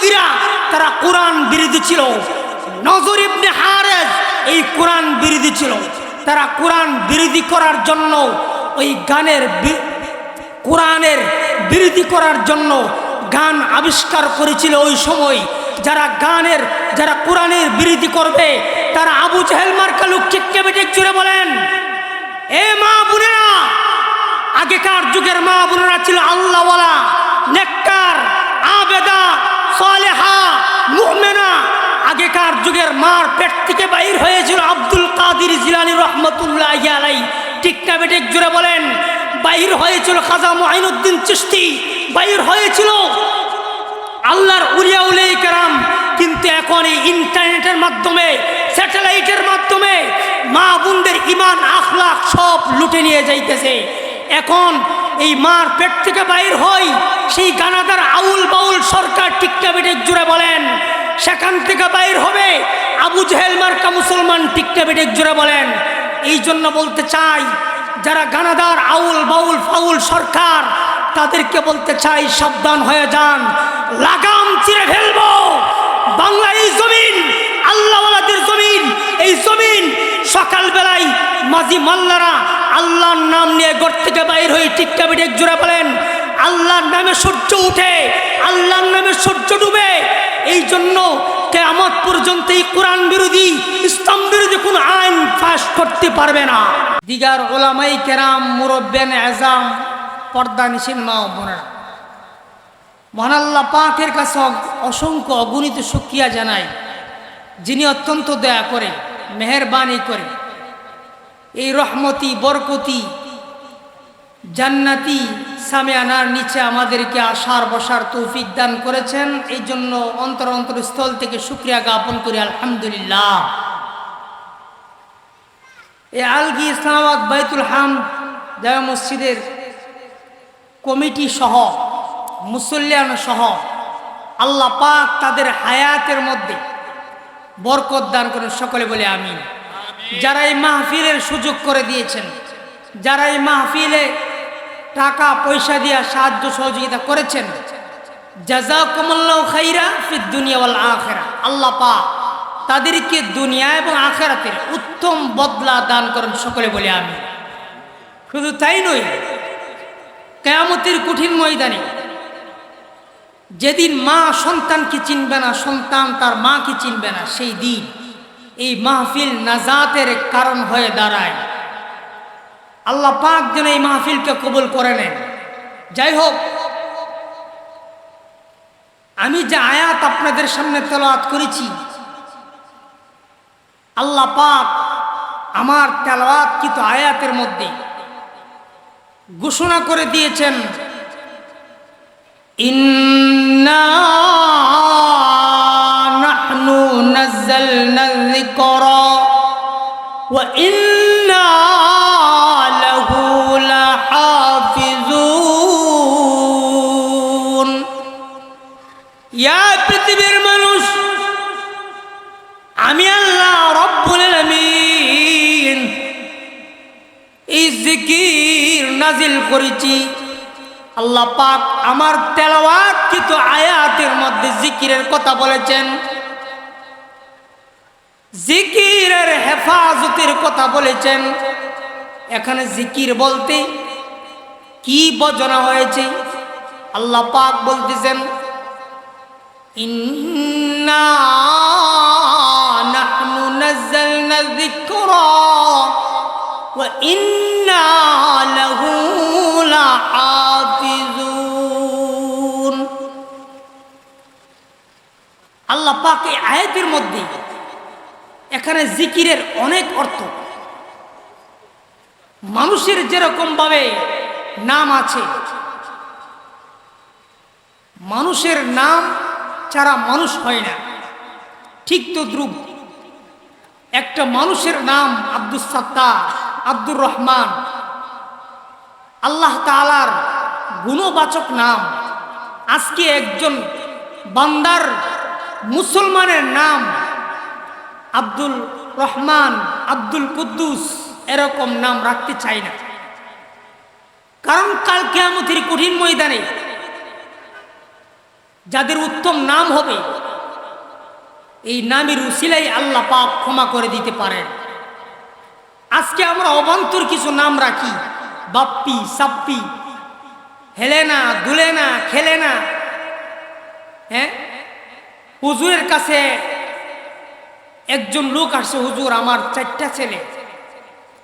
Walid তারা কোরআন বিরোধী ছিল। নজর ইবনে হারেজ এই কোরআন বিরোধী ছিল। তারা কোরআন বিরোধী করার জন্য ওই গানের কোরআনের বিরোধী করার জন্য গান আবিষ্কার করেছিল ওই সময়। যারা গানের, যারা কোরআনের বিরোধী করবে, তারা আবু জাহেল মার্কা লোক চিককে বেটে জুড়ে বলেন, এ মা বোনেরা, আগেকার যুগের মা বোনেরা ছিল আল্লাহওয়ালা নেককার আবেদা সালেহা মুহমেনা আগেকার যুগের মার পেট থেকে বাইর হয়েছিল আব্দুল কাদির জিলানি রহমতুল্লাহ আলাই। টিকটা বেটে জুড়ে বলেন। বাইর হয়েছিল খাজা মাইনুদ্দিন চিস্তি বাইর হয়েছিল আল্লাহর উলিয়া উলিয়া কেরাম। কিন্তু এখন এই ইন্টারনেটের মাধ্যমে, স্যাটেলাইটের মাধ্যমে মা বোনদের ইমান, আখলাখ সব লুটে নিয়ে যাইতেছে। এখন এই মার পেট থেকে বাইর হয় সেই গানাদার আউল বাউল সরকার টিকটা বেটে জুড়ে বলেন। সেখান থেকে বাইর হবে। আবু জেহেল মার্কা মুসলমান টিকটা বেটে জুড়ে বলেন। এই জন্য বলতে চাই, যারা গানাদার, আউল, বাউল, ফাউল, সরকার, তাদেরকে বলতে চাই, সাবধান হয়ে যান। লাগাম চিরে ফেলব। বাংলার এই জমিন, আল্লাহওয়ালাদের জমিন। এই জমিন সকালবেলায় মাঝি মাল্লারা আল্লাহর নাম নিয়ে ঘর থেকে বাইর হয়ে টিক্কা বেটে জোড়া বলেন, আল্লাহর নামে সূর্য উঠে, আল্লাহর নামে সূর্য ডুবে। এই জন্য কেয়ামত পর্যন্ত এই কোরআন বিরোধী ইসলাম বিরোধী কোন আইন পাশ করতে পারবে না। দিগার ওলামাই কেরাম মুরব্বেন এজাম পর্দা নিশিন মা বোনেরা মহান আল্লাহ পাকের কাছে অসংখ্য অগণিত সুক্রিয়া জানাই, যিনি অত্যন্ত দয়া করে, মেহরবানি করে, এই রহমতি, বরকতি, জান্নাতি সামিয়ানার নিচে আমাদেরকে আসার, বসার তৌফিক দান করেছেন। এই জন্য অন্তর অন্তর স্থল থেকে শুক্রিয়া জ্ঞাপন করি, আলহামদুলিল্লাহ। এই আলগি ইসলামাবাদ বাইতুল হাম জামা মসজিদের কমিটি সহ, মুসল্লিয়ান সহ, আল্লাহ পাক তাদের হায়াতের মধ্যে বরকত দান করেন, সকলে বলে আমিন। যারা এই মাহফিলের সুযোগ করে দিয়েছেন, যারা এই মাহফিলে টাকা, পয়সা দিয়ে সাহায্য সহযোগিতা করেছেন। জাজাকুমুল্লাহ খাইরা ফিদ দুনিয়া ওয়াল আখিরা। আল্লাহ পাক তাদেরকে দুনিয়া এবং আখেরাতের উত্তম বদলা দান করেন সকলে বলে আমি শুধু তাই নয়, কেয়ামতের কঠিন ময়দানে যেদিন মা সন্তানকে চিনবে না, সন্তান তার মাকে চিনবে না, সেই দিন এই মাহফিল নাজাতের কারণ হয়ে দাঁড়ায়। আল্লাহ পাক যেন এই মাহফিলকে কবুল করে নেন। যাই হোক, আমি যে আয়াত আপনাদের সামনে তেলাওয়াত করেছি, আল্লাহ পাক আমার তেলাওয়াত কিন্তু আয়াতের মধ্যে ঘোষণা করে দিয়েছেন, ইন্না করেছি। আল্লাহ পাক আমার তেলাওয়াত কিন্তু আয়াতের মধ্যে জিকিরের কথা বলেছেন। জিকিরের হেফাজতের কথা বলেছেন। এখানে জিকির বলতে কি বজনা হয়েছে? আল্লাহ পাক বলতেছেন, ইন্না লাহাফিজুন আল্লাহ পাক এই আয়াতের মধ্যে এখানে জিকিরের অনেক অর্থ। মানুষের যেরকম ভাবে নাম আছে, মানুষের নাম ছাড়া মানুষ হয় না। ঠিক তো দ্রুব একটা মানুষের নাম আব্দুল সাত্তার, আব্দুর রহমান আল্লাহ তালার গুণবাচক নাম। আজকে একজন বান্দার মুসলমানের নাম আব্দুল রহমান, আব্দুল কুদ্দুস এরকম নাম রাখতে চাই না। কারণ কাল কেয়ামতির কঠিন ময়দানে যাদের উত্তম নাম হবে, এই নামের উসিলাই আল্লাহ পাক ক্ষমা করে দিতে পারেন। আজকে আমরা অবান্তর কিছু নাম রাখি। বাপ্পি, সাপ্পি। হেলে না দুলে না খেলে না হ্যাঁ? হুজুরের কাছে একজন লোক আসছে, হুজুর, আমার চারটা ছেলে।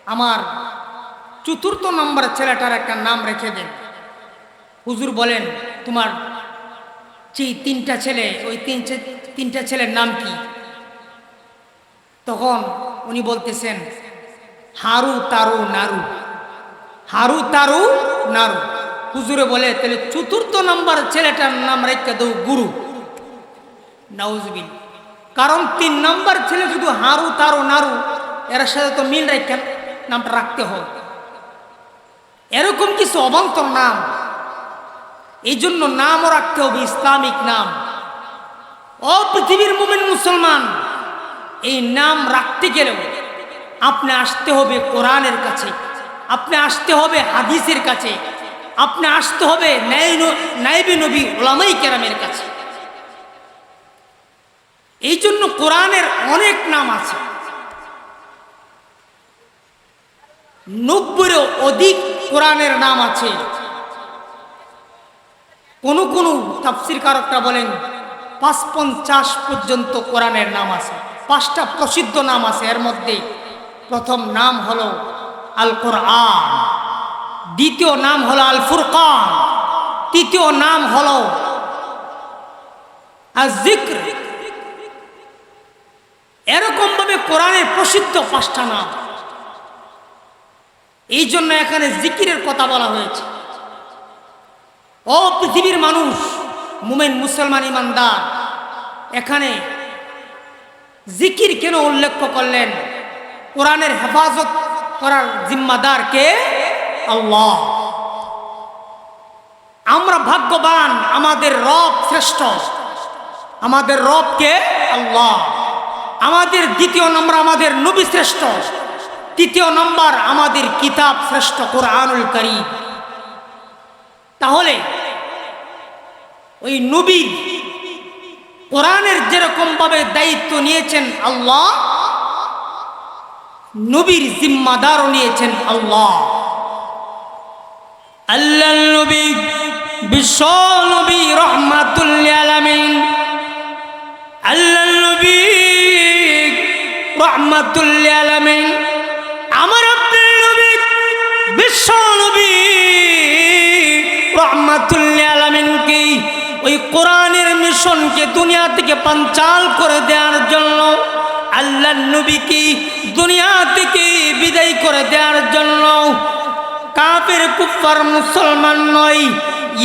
আমার চতুর্থ নম্বরের ছেলেটার একটা নাম রেখে দেন। হুজুর বলেন, তোমার যে তিনটা ছেলে, ওই তিন তিনটা ছেলের নাম কি? তখন উনি বলতেছেন, হারু, তারু, নারু। হারু তারু নারু। হুজুরে বলে, তাহলে চতুর্থ নম্বর ছেলেটার নাম রেখে দেও গুরু। নাউজবিন কারণ তিন নম্বর ছেলে শুধু হারু তারু নারু, এর সাথে তো মিল রেখেন নামটা রাখতে হয় এরকম কিছু অবান্তর নাম, এই জন্য নামও রাখতে হবে, ইসলামিক নাম। ও পৃথিবীর মুমিন মুসলমান, এই নাম রাখতে গেলেও আপনি আসতে হবে কোরআনের কাছে। আপনি আসতে হবে হাদিসের কাছে। আপনি আসতে হবে নাইবে নবী ওলামাই কেরামের কাছে। এই জন্য কোরআনের অনেক নাম আছে। নব্বইয়েরও অধিক কোরআনের নাম আছে। কোন কোন তাফসির কারকরা বলেন পাঁচ পঞ্চাশ পর্যন্ত কোরআনের নাম আছে। পাঁচটা প্রসিদ্ধ নাম আছে এর মধ্যে। প্রথম নাম হলো আল কোরআন দ্বিতীয় নাম হলো আল ফুরকান তৃতীয় নাম হলো আজিক্র এরকম ভাবে কোরআনের প্রসিদ্ধ পাঁচটা নাম। এই জন্য এখানে জিকিরের কথা বলা হয়েছে। ও পৃথিবীর মানুষ, মুমেন, মুসলমান, ইমানদার, এখানে জিকির কেন উল্লেখ করলেন? কোরআনের হেফাজত করার জিম্মাদার কে? আল্লাহ। আমরা ভাগ্যবান, আমাদের রব শ্রেষ্ঠ। আমাদের রব কে? আল্লাহ। আমাদের দ্বিতীয় নম্বর আমাদের নবী শ্রেষ্ঠ। তৃতীয় নম্বর আমাদের কিতাব শ্রেষ্ঠ, কোরআনুল করিম। তাহলে, ওই নবী কোরআনের যেরকম ভাবে দায়িত্ব নিয়েছেন আল্লাহ নবীর জিম্মাদারও নিয়েছেন আল্লাহ। আল্লাহ নবী, বিশ্ব নবী রহমাতুল্লাহ আলামিন। আল্লাহ নবী রহমাতুল্লাহ আলামিন। আমার আপনার নবী, বিশ্ব নবী আলামিনকে ওই কোরআনের মিশনকে দুনিয়া থেকে পাঞ্চাল করে দেওয়ার জন্য আল্লাহ নবীকে দুনিয়া থেকে বিদায় করে দেওয়ার জন্য কাপের কুফার মুসলমান নয়,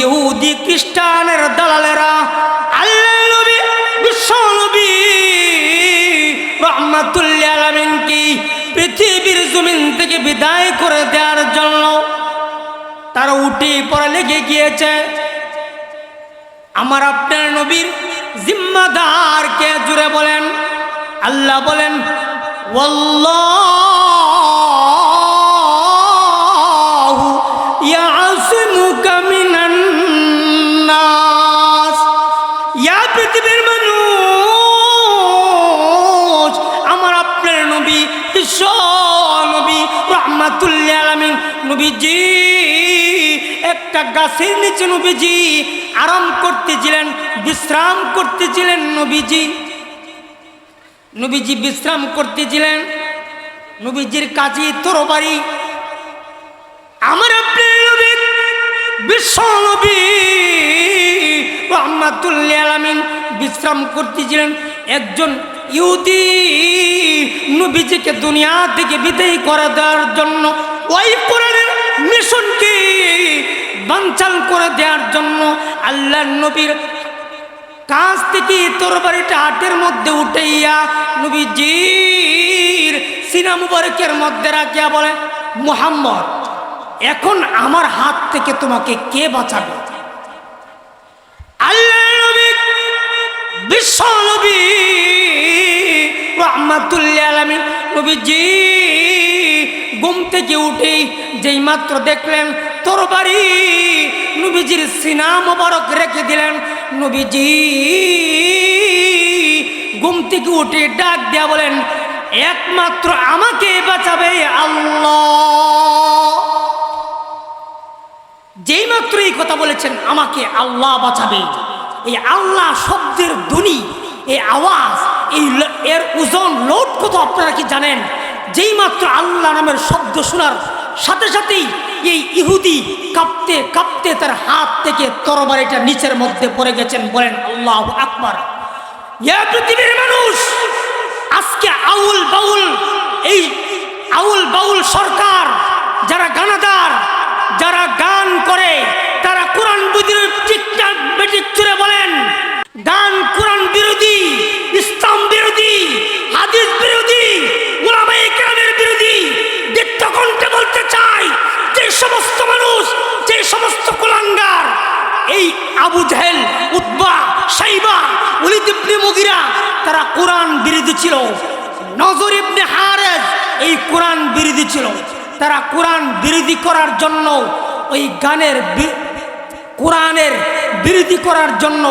ইহুদি, খ্রিস্টানের দালালেরা আল্লাহ নবী, বিশ্ব নবী পৃথিবীর জমিন থেকে বিদায় করে দেওয়ার জন্য তারা উঠে পড়া লেগে গিয়েছে। আমার আপনার নবীর জিম্মাদার কে জুড়ে বলেন আল্লাহ বলেন পৃথিবীর আমার আপনার নবী, বিশ্ব নবী একটা গাছের নিচে নবীজি আরাম করতেছিলেন, বিশ্রাম করতেছিলেন নবীজি। নবীজি বিশ্রাম করতেছিলেন। নবীজির কাজে তরবারি। আমার আপনার নবী, বিশ্ব বিশ্রাম করতেছিলেন। একজন ইহুদি নবীজিকে দুনিয়া থেকে বিদায় করে দেওয়ার জন্য, ওই কোরআনের মিশনকে বাঞ্চাল করে দেওয়ার জন্য আল্লাহ নবীর কাছ থেকে তরবারিটা আটের মধ্যে উঠাইয়া নবীজির সিনা মুবারকের মধ্যে রাখিয়া বলে, মোহাম্মদ, এখন আমার হাত থেকে তোমাকে কে বাঁচাবে? আলামিন নবীজি ঘুম থেকে উঠে যেই মাত্র দেখলেন নবীজির সিনা মোবারক রেখে দিলেন নবীজি, ঘুম থেকে উঠে ডাক দেয়া বলেন, একমাত্র আমাকে বাঁচাবে আল্লাহ। যেই মাত্র এই কথা বলেছেন, আমাকে আল্লাহ বাঁচাবে। এই আল্লাহ শব্দের ধ্বনি, এই আওয়াজ, এই এর ওজন, লোড কত আপনারা কি জানেন? যেই মাত্র আল্লাহ নামের শব্দ শোনার সাথে সাথেই এই ইহুদি কাঁপতে কাঁপতে তার হাত থেকে তরবারিটা নিচের মধ্যে পড়ে গেছেন, বলেন, আল্লাহ আকবার। পৃথিবীর মানুষ, আজকে আউল বাউল, এই আউল বাউল সরকার যারা গানাদার, যারা গান করে, তারা কোরআন বিরোধী বলেন, গান কোরআন বিরোধী, ইসলাম বিরোধী, হাদিস বিরোধী কেরামের বিরোধী দীপ্ত কণ্ঠে বলতে চাই যে সমস্ত মানুষ, যে সমস্ত কুলাঙ্গার, এই আবু জাহেল উদ্বা সাইবা, উলিদ মুগিরা, তারা কোরআন বিরোধী ছিল। নজর ইবনে হারেজ, এই কোরআন বিরোধী ছিল। তারা কোরআন বিরোধী করার জন্য, ওই গানের কোরআনের বিরোধী করার জন্য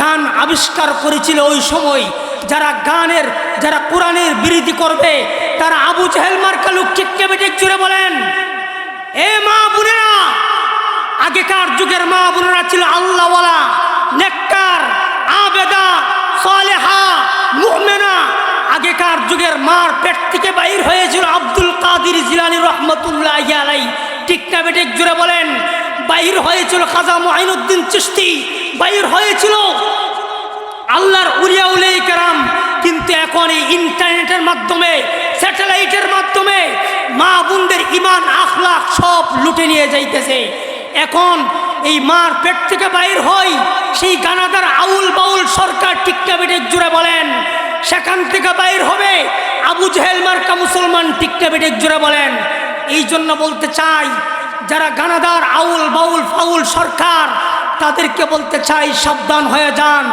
গান আবিষ্কার করেছিল ওই সময়। যারা গানের, যারা কোরআনের বিরোধী করবে, তারা আবু জাহেল মার্কা লোক চিকটে বেটে জুড়ে বলেন? মা আগেকার যুগের মা বোনেরা ছিল আল্লাহওয়ালা, নেককার, আবেদা আগেকার যুগের মার পেট থেকে বাইর হয়েছিল আব্দুল কাদির জিলানি রহমতুল্লাহ আলাই বেটেক জুড়ে বলেন? বাইর হয়েছিল খাজা মাইনুদ্দিন চিস্তি বাইর হয়েছিল আল্লাহর উলিয়া উলাই কেরাম। কিন্তু এখন এই ইন্টারনেটের মাধ্যমে, স্যাটেলাইটের মাধ্যমে মা বোনদের ইমান, আখলাখ সব লুটে নিয়ে যাইতেছে। এখন এই মার পেট থেকে বাইর হয় সেই গানাদার আউল বাউল সরকার টিক্কা বেটে জুড়ে বলেন, সেখান থেকে বাইর হবে আবু জাহেল মার্কা মুসলমান টিক্কা বেটে জুড়ে বলেন। এই জন্য বলতে চাই, যারা গানাদার আউল বাউল ফাউল সরকার তাদেরকে বলতে চাই, সাবধান হয়ে যান।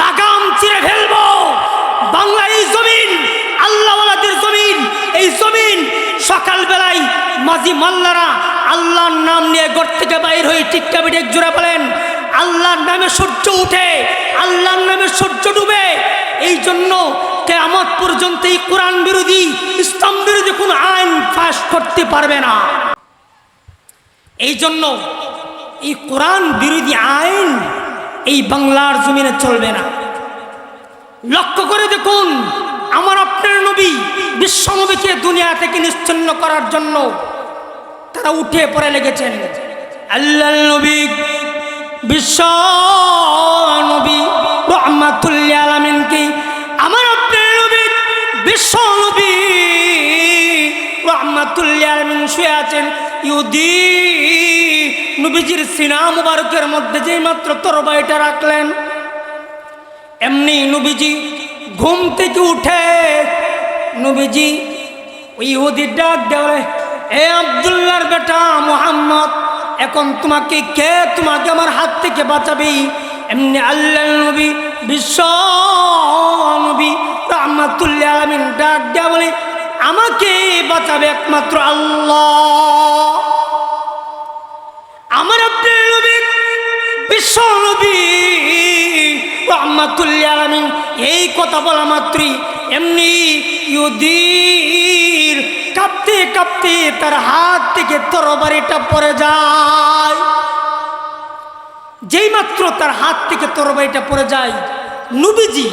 লাগাম চিরে ফেলব। বাংলার এই জমিন, আল্লাহওয়ালাদের জমিন, এই জমিন সকালবেলায় মাঝি মাল্লারা আল্লাহর নাম নিয়ে ঘর থেকে বাইর হয়ে টিক্কা বেটে জোড়া বলেন, আল্লাহর নামে সূর্য উঠে, আল্লাহর নামে সূর্য ডুবে। এই জন্য কেয়ামত পর্যন্ত এই কোরআন বিরোধী, ইসলাম বিরোধী কোনো আইন পাশ করতে পারবে না। এই জন্য এই কোরআন বিরোধী আইন এই বাংলার জমিনে চলবে না। লক্ষ্য করে দেখুন, আমার আপনার নবী বিশ্ব নবীকে দুনিয়া থেকে নিশ্চিন্ন করার জন্য তারা উঠে পড়ে লেগেছেন। আল্লাহ নবী, বিশ্ব নবী রহমাতুল্লাহ আলমিনকে আমার আপনার নবী বিশ্ব নবী রহমাতুল্লাহ আলমিন শুয়ে আছেন। ইউদি নবীজির সিনা মুবারকের মধ্যে যেই মাত্র তরবাইটা রাখলেন, এমনি নবীজি ঘুম থেকে উঠে নবীজি ওই ইহুদির ডাক দেওয়া এ আবদুল্লার বেটা মোহাম্মদ, এখন তোমাকে কে তোমাকে আমার হাত থেকে বাঁচাবি? এমনি আল্লাহ নবী বিশ্ব নবী রহমাতুল্লাহ আলমিন ডাক দেওয়া বলে আমাকে বাঁচাবে একমাত্র আল্লাহ। আমার আপনার নবী, বিশ্ব নবী। রহমাতুল্লাহ আলামিন, এই কথা বলা মাত্রই এমনি ইউদির কাঁপতে কাঁপতে তার হাত থেকে তরবারিটা পড়ে যায়। যেই মাত্র তার হাত থেকে তরবারিটা পড়ে যায়, নবীজি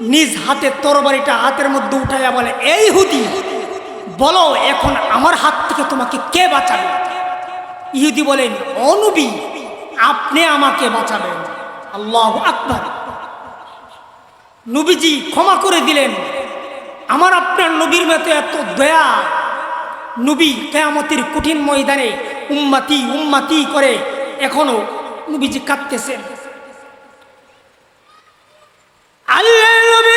নিজ হাতে তরবারিটা হাতের মধ্যে উঠাইয়া বলে, এই হুদি বলো এখন আমার হাত থেকে তোমাকে কে বাঁচাবে? ইহুদি বলেন অনুবি আপনি আমাকে বাঁচাবেন। আল্লাহ আকবার। নবীজি ক্ষমা করে দিলেন। আমার আপনার নবীর মতো এত দয়া, নবী কেয়ামতির কঠিন ময়দানে উম্মাতি উম্মাতি করে এখনও নবীজি কাঁদতেছেন আল্লাহ নবী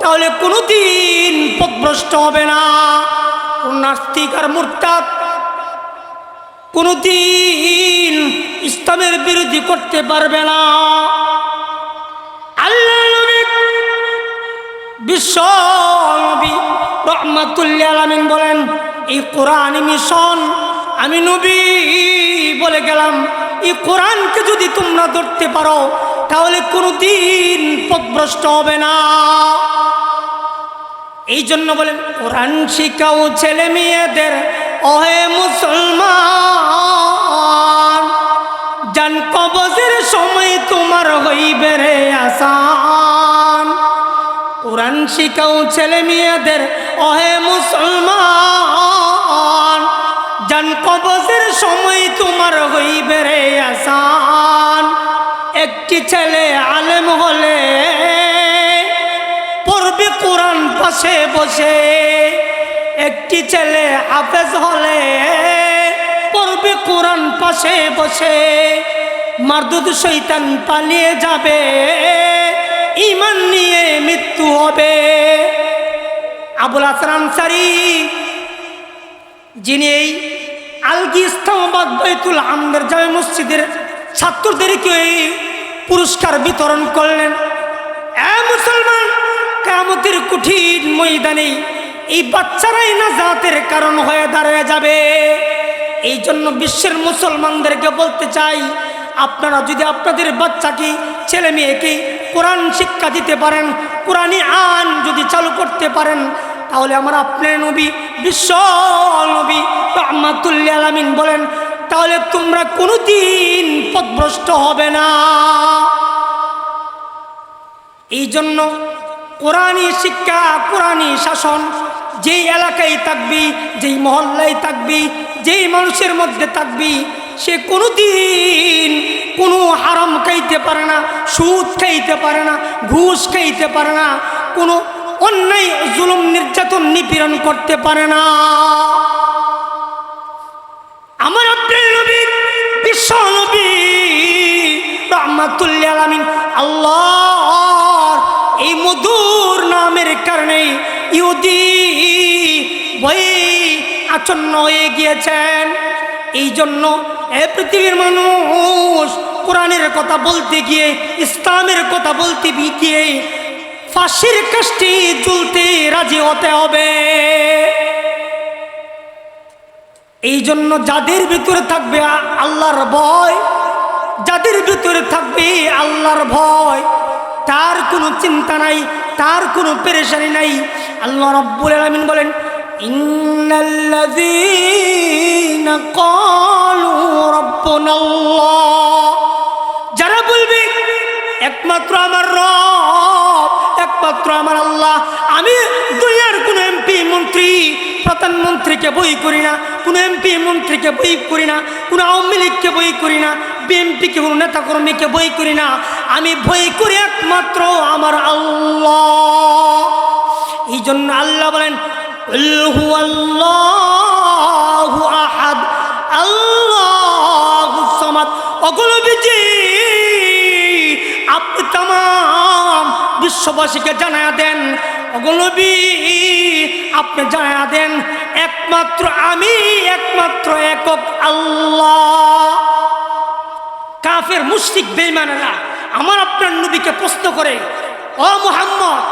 তাহলে কোনোদিন পথভ্রষ্ট হবে না। কোন নাস্তিক আর মুরতাদ কোনোদিন ইসলামের বিরোধী করতে পারবে না। আল্লাহ বিশ্ব রহমাতুল্লাহ বলেন, এই কোরআন মিশন আমি নবী বলে গেলাম। এই কোরআনকে যদি তোমরা ধরতে পারো, তাহলে কোনোদিন পথভ্রষ্ট হবে না। এই জন্য বলেন, কোরআন শিখাও ছেলে মেয়েদের অহে মুসলমান জান কবজের সময় তোমার হইবে রে আসান। কোরআন শিখাও ছেলে মেয়েদের অহে মুসলমান জান কবজের সময় তোমার হইবে রে আসান। একটি ছেলে আলেম হলে পাশে বসে একটি ছেলে হাফেজ হলে পড়বে কোরআন পাশে বসে। মারদুদ শৈতান পালিয়ে যাবে ইমান নিয়ে মৃত্যু হবে। আবুল হাসান যিনি এই আলগি ইসলামাবাদ বৈতুল আমদের জামে মসজিদের ছাত্রদেরকে পুরস্কার বিতরণ করলেন। এ মুসলমান কামতের কঠিন ময়দানে এই বাচ্চারাই না জাতের কারণ হয়ে দাঁড়িয়ে যাবে। এই জন্য বিশ্বের মুসলমানদেরকে বলতে চাই, আপনারা যদি আপনাদের বাচ্চাকে, ছেলে মেয়েকে কোরআন শিক্ষা দিতে পারেন কোরআনই আন যদি চালু করতে পারেন, তাহলে আমার আপনার নবী, বিশ্ব নবী রহমাতুল্লাহ আলামিন বলেন, তাহলে তোমরা কোনোদিন পথভ্রষ্ট হবে না। এই জন্য কোরআনী শিক্ষা কোরআনী শাসন, যেই এলাকায় থাকবি, যেই মহল্লায় থাকবি, যেই মানুষের মধ্যে থাকবি, সে কোনো দিন কোনো হারাম খাইতে পারে না, সুদ খাইতে পারে না, ঘুষ খাইতে পারে না, কোনো অন্যায়, জুলুম, নির্যাতন, নিপীড়ন করতে পারে না। আমার আপনার নবী, বিশ্ব নবী আল্লাহ এই মধুর নামের কারণে ইহুদি ভয়ে আচ্ছন্ন হয়ে গিয়েছেন। এই জন্য এ পৃথিবীর মানুষ কোরআনের কথা বলতে গিয়ে, ইসলামের কথা বলতে গিয়ে ফাঁসির কাজটি চলতে রাজি হতে হবে। এই জন্য যাদের ভিতরে থাকবে আল্লাহর ভয়, যাদের ভিতরে থাকবে আল্লাহর ভয়, তার কোনো চিন্তা নাই। তার কোনো পেরেশানি নাই। আল্লাহ রব্বুল আলমিন বলেন যারা বলবে, একমাত্র আমার রব, একমাত্র আমার আল্লাহ, আমি দুনিয়ার কোন এমপি, মন্ত্রী প্রধানমন্ত্রীকে বই করি না, কোনো এমপি মন্ত্রীকে বই করি না, কোনো আওয়ামী লীগকে বই করি না, বিএনপিকে, কোনো নেতা নেতাকর্মীকে বই করি না। আমি বই করি একমাত্র আমার আল্লাহ। এই জন্য আল্লাহ বলেন, "কুল হুয়াল্লাহু আহাদ বিজি আপনি তাম, বিশ্ববাসীকে জানা দেন আপনি জানা দেন, একমাত্র আমি, একমাত্র একক আল্লাহ। কাফের, মুশরিক বেইমানেরা আমার আপনার নবীকে প্রশ্ন করে, ও মোহাম্মদ,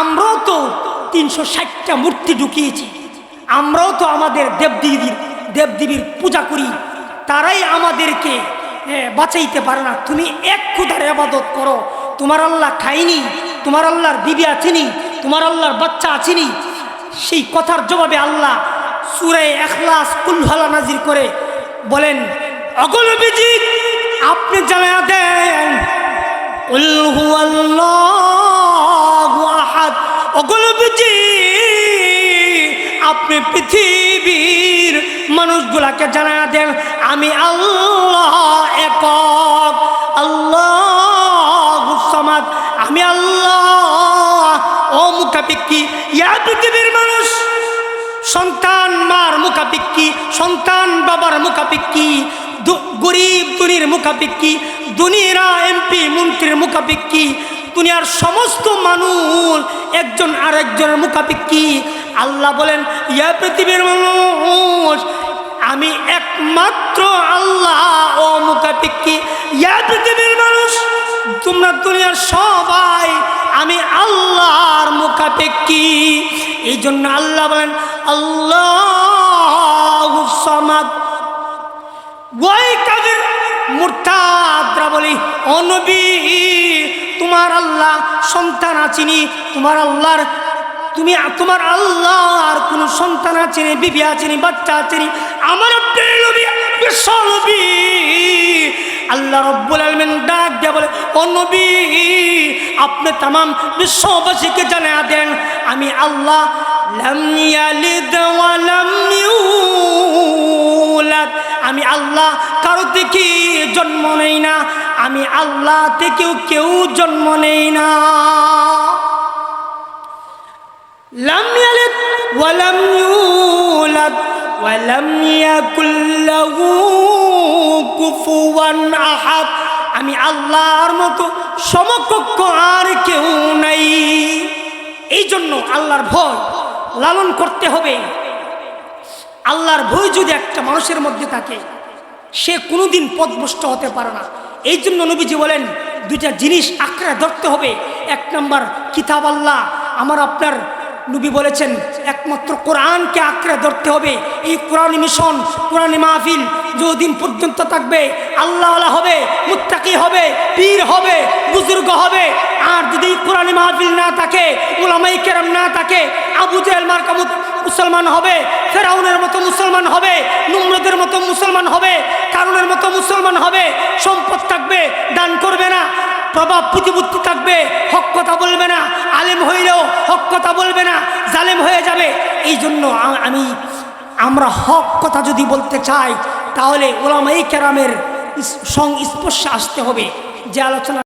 আমরাও তো তিনশো ষাটটা মূর্তি ঢুকিয়েছি, আমরাও তো আমাদের দেবদেবীর দেবদেবীর পূজা করি, তারাই আমাদেরকে বাঁচাইতে পারে না। তুমি এক ক্ষুদার আবাদত করো, তোমার আল্লাহ খাইনি তোমার আল্লাহর বিবি আছেনি, তোমার আল্লাহর বাচ্চা আছেনি। সেই কথার জবাবে আল্লাহ সুরে এখলাস কুলহালা নাজির করে বলেন অগল বিজি আপনি জানা দেন অগল বিজি আপনি পৃথিবীর মানুষগুলাকে জানা দেন, আমি আল্লাহ একক, আল্লাহ সমাজ আমি আল্লাহ অমুখাপেক্ষী ইয়া পৃথিবীর মানুষ, সন্তান মার মুখাপেক্ষী, সন্তান বাবার মুখাপেক্ষী গরিব দুনির মুখাপেক্ষী, দুনিরা এমপি মন্ত্রীর মুখাপেক্ষী, দুনিয়ার সমস্ত মানুষ একজন আরেকজনের মুখাপেক্ষী। আল্লাহ বলেন ইয়া পৃথিবীর মানুষ, আমি একমাত্র আল্লাহ, ও মুখাপেক্ষী। ইয়া পৃথিবীর তোমরা দুনিয়ার সবাই, আমি আল্লাহর মুখাপেক্ষী। এই জন্য আল্লাহ বলেন, আল্লাহ বলি অনবী তোমার আল্লাহ সন্তান আছিনি, তোমার আল্লাহর, তুমি তোমার আল্লাহর কোনো সন্তান আছেনি, বিবি আছেনি, বাচ্চা আছেনি। আমার আল্লাহ রব্বুল আলমিন ডাক দিয়ে বলে, ও নবী, আপনি তাম বিশ্ববাসীকে জানা দেন, আমি আল্লাহ আমি আল্লাহ কারও থেকে জন্ম নেই না, আমি আল্লাহ থেকেও কেউ জন্ম নেই না। লাম ইয়ালিদ ওয়া লাম ইউলাদ, ওয়া লাম ইয়াকুল লাহু আমি আল্লাহর মতো সমকক্ষ আর কেউ নাই। এই জন্য আল্লাহর ভয় লালন করতে হবে। আল্লাহর ভয় যদি একটা মানুষের মধ্যে থাকে, সে কোনোদিন পথভ্রষ্ট হতে পারে না। এই জন্য নবীজি বলেন, দুইটা জিনিস আঁকড়ে ধরতে হবে। এক নম্বর, কিতাব আল্লাহ। আমার আপনার নবী বলেছেন, একমাত্র কোরআনকে আঁকড়ে ধরতে হবে। এই কোরআন মিশন, কোরআন মাহফিল যতদিন পর্যন্ত থাকবে আল্লাহ হবে, মুত্তাকি হবে, পীর হবে, বুজুর্গ হবে। আর যদি কোরআনী মাহফিল না থাকে ওলামাই কেরাম না থাকে, আবু জেল মার্কামুদ মুসলমান হবে, ফেরাউনের মতো মুসলমান হবে, নুমরদের মতো মুসলমান হবে কারণের মতো মুসলমান হবে, সম্পদ থাকবে, দান করবে না, প্রভাব প্রতিপত্তি থাকবে, হক কথা বলবে না, আলেম হইলেও হক কথা বলবে না, জালেম হয়ে যাবে। এই জন্য আমি, আমরা হক কথা যদি বলতে চাই তাহলে ওলামাই কেরামের সংস্পর্শে আসতে হবে। যে আলোচনা